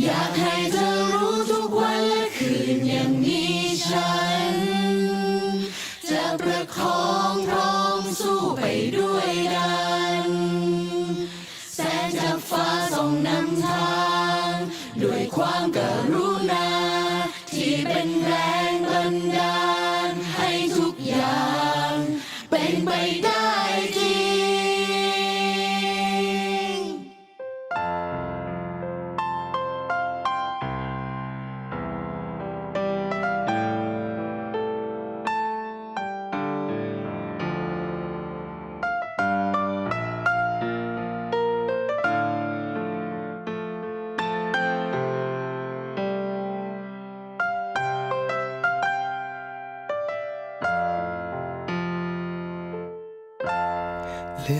อยากให้เธอรู้ทุกวันและคืนยังมีฉัน จะประคองพร้อมสู้ไปด้วยกัน แสงจากฟ้าส่องนำทาง ด้วยความกรุณา ที่เป็นแรงบันดาล ให้ทุกอย่าง เป็นไปได้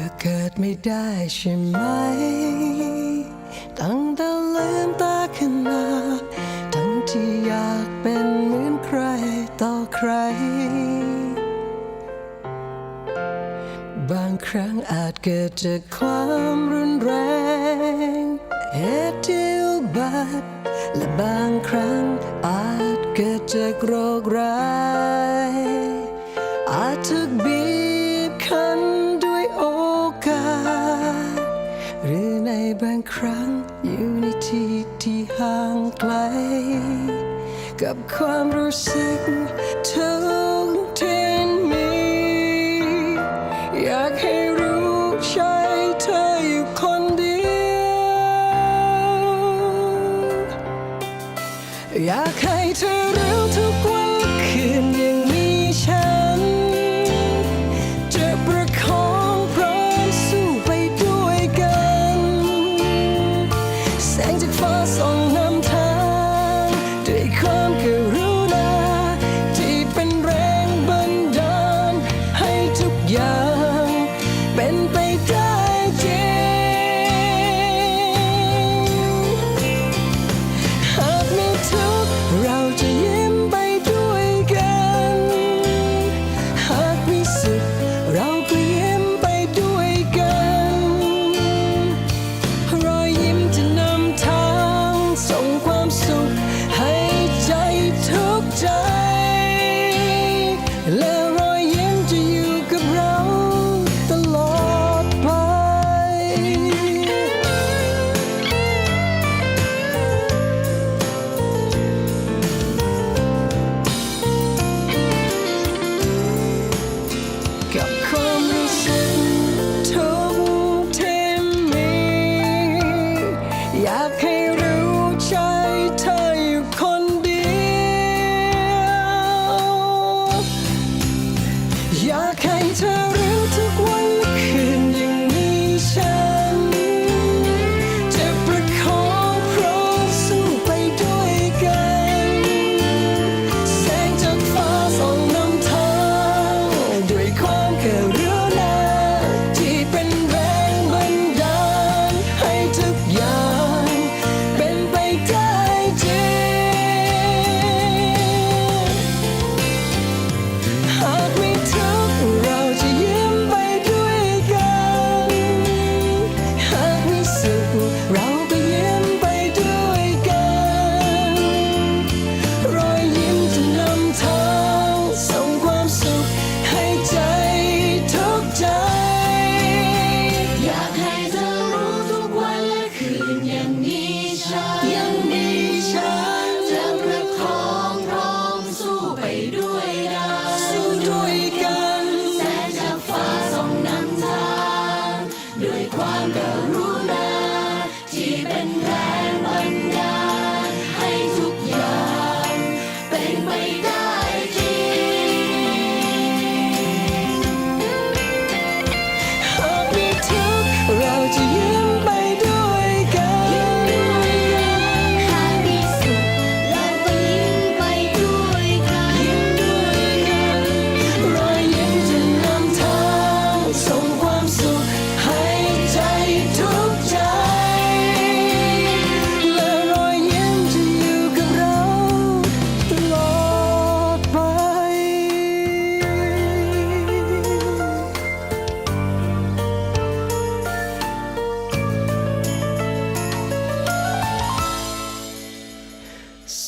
อเกิดไม่ได้ใช่ไหม ตั้งแต่ลืมตาขึ้นมา ทั้งที่อยากเป็นเหมือนใครต่อใคร บางครั้งอาจเกิดจากความรุนแรงเหตุที่อุบัติและบางครั้งอาจเกิดจากโรคร้ายอาจถูก กับความรู้สึกทุกที่มีอยากให้รู้ใช่เธออยู่คนเดียวอยากให้เธอรู้ทุก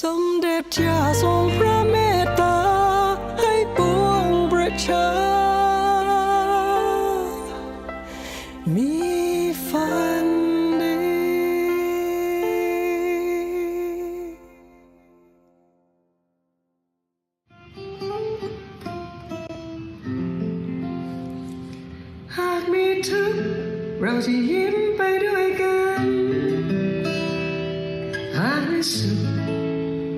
สมเด็จ้าทรงพระเมตตา ให้ปวงประชา มีฝันดีหากมีทุกข์เราจะยิ้มไปด้วยกัน หากมีสุข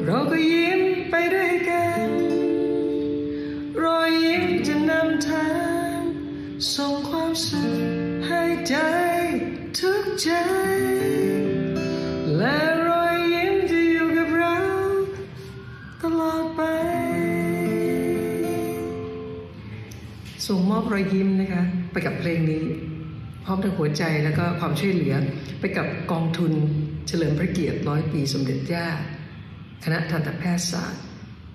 เราก็ยิ้มไปด้วยกัน รอยยิ้มจะนำทางส่งความสุขให้ใจทุกใจ และรอยยิ้มจะอยู่กับเราตลอดไป ส่งมอบรอยยิ้มนะคะ ไปกับเพลงนี้ พร้อมทั้งหัวใจแล้วก็ความช่วยเหลือไปกับกองทุนเฉลิมพระเกียรติร้อยปีสมเด็จย่า คณะทันตแพทยศาสตร์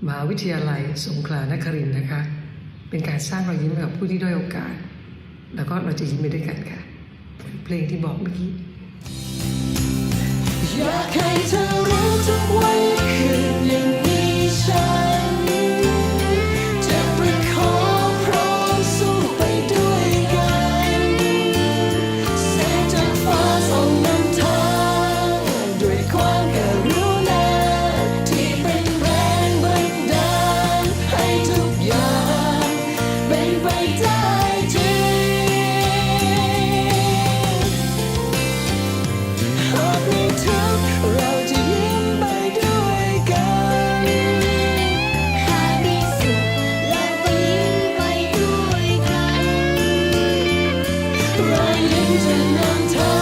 มหาวิทยาลัย สงขลานครินทร์นะคะ เป็นการสร้างรอยยิ้มให้กับผู้ที่ด้อยโอกาส แล้วก็เราจะยิ้มไปด้วยกันค่ะ เพลงที่บอกเมื่อกี้อยากให้เธอรู้ทุกวัน ด้วย